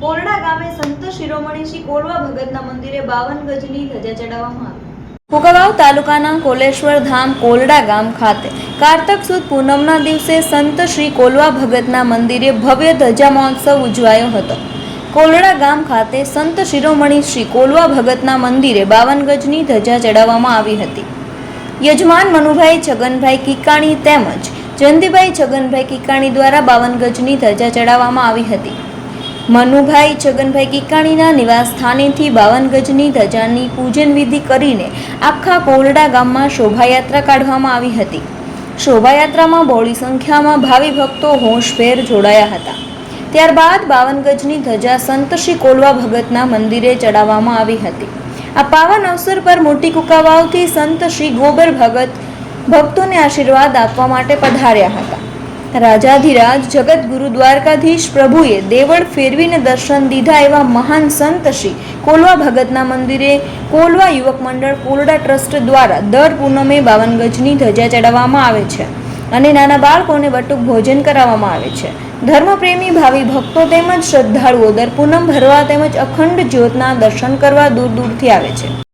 કોરડા ગામે સંત શિરોમણી શ્રી કોરવા ભગતના મંદિરે બાવન ગજની ધજા ચડાવવામાં આવી. કુકવાવ તાલુકાના કોલેશ્વર ધામ કોલડા ગામ ખાતે કારતક સુદ પૂનમના દિવસે સંત શ્રી કોલવા ભગતના મંદિરે ભવ્ય ધજા મહોત્સવ ઉજવાયો હતો. કોલડા ગામ ખાતે સંત શિરોમણી શ્રી કોલવા ભગતના મંદિરે બાવન ગજની ધજા ચડાવવામાં આવી હતી. યજમાન મનુભાઈ છગનભાઈ કિકાણી તેમજ જયંતિભાઈ છગનભાઈ કિકાણી દ્વારા બાવન ગજની ધજા ચડાવવામાં આવી હતી. મનુભાઈ છગનભાઈ કિકાણીના નિવાસ સ્થાનેથી બાવન ગજની ધજાની પૂજન વિધિ કરીને આખા કોરડા ગામમાં શોભાયાત્રા કાઢવામાં આવી હતી. શોભાયાત્રામાં બહોળી સંખ્યામાં ભાવિ ભક્તો હોંશભેર જોડાયા હતા. ત્યારબાદ બાવન ગજની ધજા સંત કોલવા ભગતના મંદિરે ચડાવવામાં આવી હતી. આ પાવન અવસર પર મોટી કુકાવાવથી સંત શ્રી ગોબર ભગત ભક્તોને આશીર્વાદ આપવા માટે પધાર્યા હતા. રાજાધિરાજ જગત ગુરુ દ્વારકાધીશ પ્રભુએ દેવળ ફેરવીને દર્શન દીધા એવા મહાન સંત શ્રી કોલવા ભગતના મંદિરે કોલવા યુવક મંડળ કોલડા ટ્રસ્ટ દ્વારા દર પૂનમે બાવન ગજની ધજા ચડાવવામાં આવે છે અને નાના બાળકોને બટુક ભોજન કરાવવામાં આવે છે. ધર્મપ્રેમી, ભાવિ ભક્તો તેમજ શ્રદ્ધાળુઓ દર પૂનમ ભરવા તેમજ અખંડ જ્યોતના દર્શન કરવા દૂર દૂરથી આવે છે.